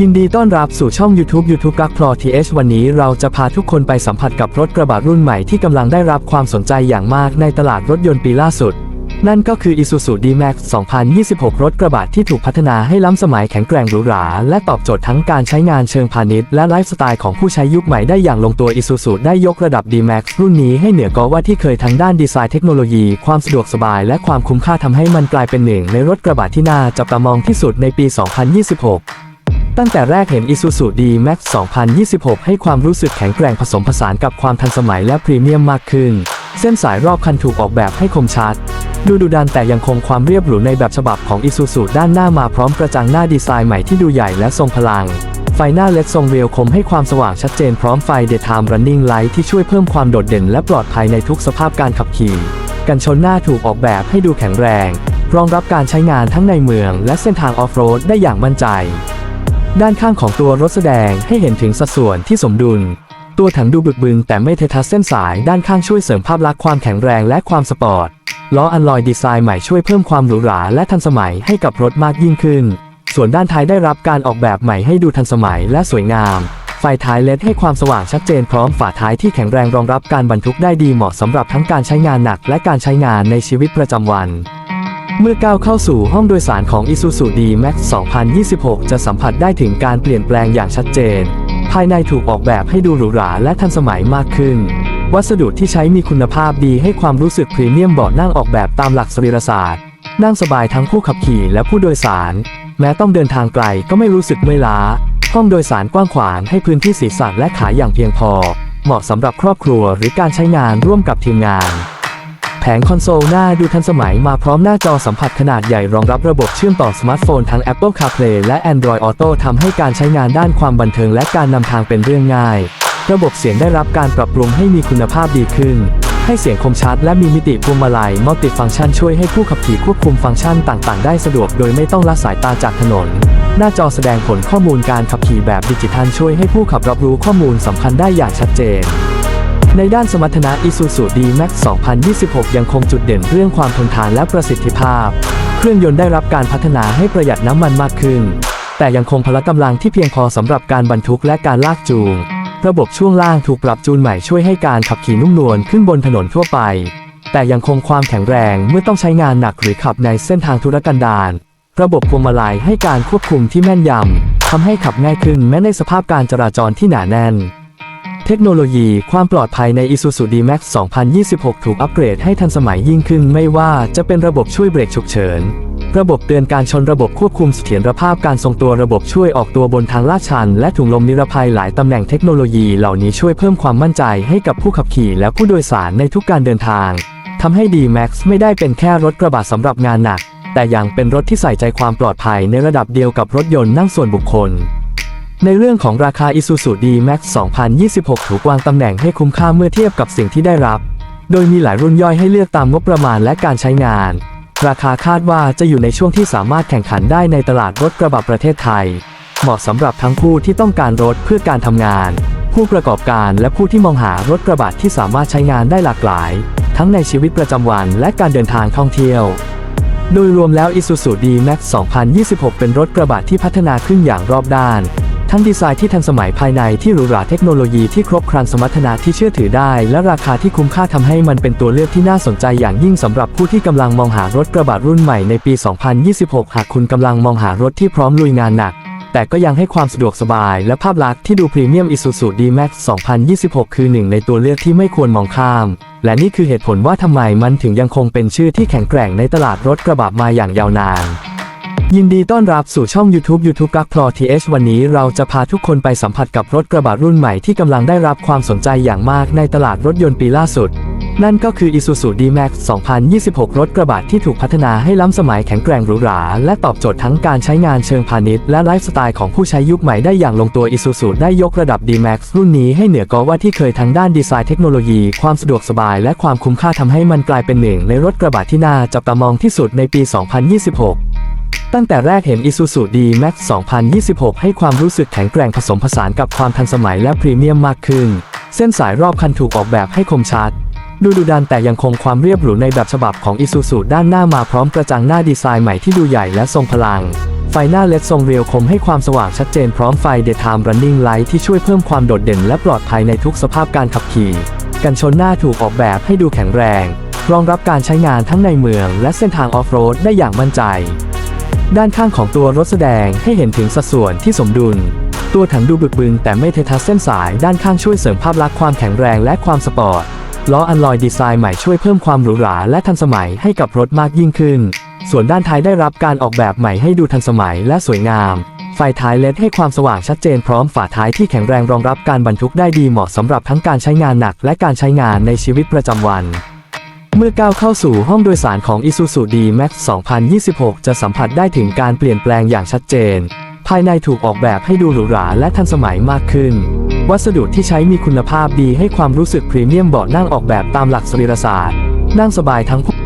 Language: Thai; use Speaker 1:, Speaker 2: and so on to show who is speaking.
Speaker 1: ยินดีต้อนรับสู่ช่อง YouTube YouTube กักพลอ TH วันนี้เราจะพาทุกคนไปสัมผัสกับรถกระบะรุ่นใหม่ที่กำลังได้รับความสนใจอย่างมากในตลาดรถยนต์ปีล่าสุด นั่นก็คือ Isuzu D-Max 2026 รถกระบะที่ถูกพัฒนาให้ล้ำสมัยแข็งแกร่งหรูหรา และตอบโจทย์ทั้งการใช้งานเชิงพาณิชย์และไลฟ์สไตล์ของผู้ใช้ยุคใหม่ได้อย่างลงตัว Isuzu ได้ยกระดับ D-Max รุ่นนี้ให้เหนือกว่าที่เคยทั้งด้านดีไซน์เทคโนโลยี ความสะดวกสบาย และความคุ้มค่าทำให้มันกลายเป็นหนึ่งในรถกระบะที่น่าจับตามองที่สุดในปี 2026 ตั้งแต่แรกเห็น Isuzu D-Max 2026 ให้ความรู้สึกแข็งแกร่งผสมผสานกับความทันสมัยและพรีเมียมมากขึ้น เส้นสายรอบคันถูกออกแบบให้คมชัด ดูดุดันแต่ยังคงความเรียบหรูในแบบฉบับของ Isuzu ด้านหน้ามาพร้อมกระจังหน้าดีไซน์ใหม่ที่ดูใหญ่และทรงพลัง ไฟหน้าเลดทรงเรียวคมให้ความสว่างชัดเจนพร้อมไฟ Daytime Running Light ที่ช่วยเพิ่มความโดดเด่นและปลอดภัยในทุกสภาพการขับขี่กันชนหน้าถูกออกแบบให้ดูแข็งแรง รองรับการใช้งานทั้งในเมืองและเส้นทางออฟโรดได้อย่างมั่นใจ ด้านข้างของตัวรถแสดงให้เห็นถึงสัดส่วนที่สมดุล ตัวถังดูบึกบึนแต่ไม่เททัสเส้นสายด้านข้างช่วยเสริมภาพลักษณ์ความแข็งแรงและความสปอร์ตล้ออันลอยดีไซน์ใหม่ช่วยเพิ่มความหรูหราและทันสมัยให้กับรถมากยิ่งขึ้น ส่วนด้านท้ายได้รับการออกแบบใหม่ให้ดูทันสมัยและสวยงาม ไฟท้ายเลดให้ความสว่างชัดเจนพร้อมฝาท้ายที่แข็งแรงรองรับการบรรทุกได้ดีเหมาะสำหรับทั้งการใช้งานหนักและการใช้งานในชีวิตประจำวัน เมื่อก้าวเข้าสู่ห้องโดยสารของ Isuzu D-Max 2026 จะสัมผัสได้ถึงการเปลี่ยนแปลงอย่างชัดเจน ภายในถูกออกแบบให้ดูหรูหราและทันสมัยมากขึ้น วัสดุที่ใช้มีคุณภาพดีให้ความรู้สึกพรีเมียมเบาะนั่งออกแบบตามหลักสรีรศาสตร์ นั่งสบายทั้งผู้ขับขี่และผู้โดยสาร แม้ต้องเดินทางไกลก็ไม่รู้สึกเมื่อยล้า ห้องโดยสารกว้างขวางให้พื้นที่ศีรษะและขาอย่างเพียงพอ เหมาะสำหรับครอบครัวหรือการใช้งานร่วมกับทีมงาน งคอนโซลหน้าดูทันสมัยมาพร้อมหน้าจอสัมผัสขนาดใหญ่รองรับระบบเชื่อมต่อสมาร์ทโฟนทั้ง Apple CarPlay และ Android Auto ทำให้การใช้งานด้านความบันเทิงและการนำทางเป็นเรื่องง่าย ระบบเสียงได้รับการปรับปรุงให้มีคุณภาพดีขึ้น ให้เสียงคมชัดและมีมิติพวงมาลัยมัลติฟังก์ชันช่วยให้ผู้ขับขี่ควบคุมฟังก์ชันต่าง ๆ ได้สะดวกโดยไม่ต้องละสายตาจากถนน หน้าจอแสดงผลข้อมูลการขับขี่แบบดิจิทัลช่วยให้ผู้ขับรับรู้ข้อมูลสำคัญได้อย่างชัดเจน ในด้านสมรรถนะ Isuzu D-Max 2026 ยังคงจุดเด่นเรื่องความทนทานและประสิทธิภาพ เครื่องยนต์ได้รับการพัฒนาให้ประหยัดน้ำมันมากขึ้น แต่ยังคงพละกำลังที่เพียงพอสำหรับการบรรทุกและการลากจูง ระบบช่วงล่างถูกปรับจูนใหม่ช่วยให้การขับขี่นุ่มนวลขึ้นบนถนนทั่วไป แต่ยังคงความแข็งแรงเมื่อต้องใช้งานหนักหรือขับในเส้นทางธุรกันดารระบบพวงมาลัยให้การควบคุมที่แม่นยำทำให้ขับง่ายขึ้นแม้ในสภาพการจราจรที่หนาแน่น เทคโนโลยีความปลอดภัยใน Isuzu D-Max 2026 ถูกอัปเกรดให้ทันสมัยยิ่งขึ้นไม่ว่าจะเป็นระบบช่วยเบรกฉุกเฉิน ระบบเตือนการชนระบบควบคุมเสถียรภาพการทรงตัวระบบช่วยออกตัวบนทางลาดชัน และถุงลมนิรภัยหลายตำแหน่งเทคโนโลยีเหล่านี้ช่วยเพิ่มความมั่นใจให้กับผู้ขับขี่และผู้โดยสารในทุกการเดินทางทำให้ D-Max ไม่ได้เป็นแค่รถกระบะสำหรับงานหนัก แต่ยังเป็นรถที่ใส่ใจความปลอดภัยในระดับเดียวกับรถยนต์นั่งส่วนบุคคล ในเรื่องของราคา Isuzu D-Max 2026 ถูกวางตำแหน่งให้คุ้มค่าเมื่อเทียบกับสิ่งที่ได้รับ โดยมีหลายรุ่นย่อยให้เลือกตามงบประมาณและการใช้งาน ราคาคาดว่าจะอยู่ในช่วงที่สามารถแข่งขันได้ในตลาดรถกระบะประเทศไทย เหมาะสำหรับทั้งผู้ที่ต้องการรถเพื่อการทำงาน ผู้ประกอบการและผู้ที่มองหารถกระบะที่สามารถใช้งานได้หลากหลาย ทั้งในชีวิตประจำวันและการเดินทางท่องเที่ยวโดยรวมแล้ว Isuzu D-Max 2026 เป็นรถกระบะที่พัฒนาขึ้นอย่างรอบด้าน ทั้งดีไซน์ที่ทันสมัยภายในที่หรูหราเทคโนโลยีที่ครบครันสมรรถนะที่เชื่อถือได้ และราคาที่คุ้มค่าทำให้มันเป็นตัวเลือกที่น่าสนใจอย่างยิ่งสำหรับผู้ที่กำลังมองหารถกระบะรุ่นใหม่ในปี 2026 หากคุณกำลังมองหารถที่พร้อมลุยงานหนัก แต่ก็ยังให้ความสะดวกสบายและภาพลักษณ์ที่ดูพรีเมียม Isuzu D-Max 2026 คือหนึ่งในตัวเลือกที่ไม่ควรมองข้าม และนี่คือเหตุผลว่าทำไมมันถึงยังคงเป็นชื่อที่แข็งแกร่งในตลาดรถกระบะมาอย่างยาวนาน ยินดีต้อนรับสู่ช่อง YouTube YouTube กักพลอ TH วันนี้เราจะพาทุกคนไปสัมผัสกับรถกระบะรุ่นใหม่ที่กำลังได้รับความสนใจอย่างมากในตลาดรถยนต์ปีล่าสุด นั่นก็คือ Isuzu D-Max 2026 รถกระบะที่ถูกพัฒนาให้ล้ำสมัยแข็งแกร่งหรูหรา และตอบโจทย์ทั้งการใช้งานเชิงพาณิชย์และไลฟ์สไตล์ของผู้ใช้ยุคใหม่ได้อย่างลงตัว Isuzu ได้ยกระดับ D-Max รุ่นนี้ให้เหนือกว่าที่เคยทั้งด้านดีไซน์เทคโนโลยี ความสะดวกสบาย และความคุ้มค่าทำให้มันกลายเป็นหนึ่งในรถกระบะที่น่าจับตามองที่สุดในปี 2026 ตั้งแต่แรกเห็น Isuzu D-Max 2026 ให้ความรู้สึกแข็งแกร่งผสมผสานกับความทันสมัยและพรีเมียมมากขึ้น เส้นสายรอบคันถูกออกแบบให้คมชัด ดูดุดันแต่ยังคงความเรียบหรูในแบบฉบับของ Isuzu ด้านหน้ามาพร้อมกระจังหน้าดีไซน์ใหม่ที่ดูใหญ่และทรงพลัง ไฟหน้าเลดทรงเรียวคมให้ความสว่างชัดเจนพร้อมไฟ Daytime Running Light ที่ช่วยเพิ่มความโดดเด่นและปลอดภัยในทุกสภาพการขับขี่ กันชนหน้าถูกออกแบบให้ดูแข็งแรง รองรับการใช้งานทั้งในเมือง และเส้นทางออฟโรดได้อย่างมั่นใจ ด้านข้างของตัวรถแสดงให้เห็นถึงสัดส่วนที่สมดุล ตัวถังดูบึกบึนแต่ไม่เททัสเส้นสายด้านข้างช่วยเสริมภาพลักษณ์ความแข็งแรงและความสปอร์ตล้ออัลลอยดีไซน์ใหม่ช่วยเพิ่มความหรูหราและทันสมัยให้กับรถมากยิ่งขึ้น ส่วนด้านท้ายได้รับการออกแบบใหม่ให้ดูทันสมัยและสวยงาม ไฟท้ายเลดให้ความสว่างชัดเจนพร้อมฝาท้ายที่แข็งแรงรองรับการบรรทุกได้ดีเหมาะสำหรับทั้งการใช้งานหนักและการใช้งานในชีวิตประจำวัน เมื่อก้าวเข้าสู่ห้องโดยสารของ Isuzu D-Max 2026 จะสัมผัสได้ถึงการเปลี่ยนแปลงอย่างชัดเจน ภายในถูกออกแบบให้ดูหรูหราและทันสมัยมากขึ้น วัสดุที่ใช้มีคุณภาพดีให้ความรู้สึกพรีเมียมเบาะนั่งออกแบบตามหลักสรีรศาสตร์ นั่งสบายทั้งผู้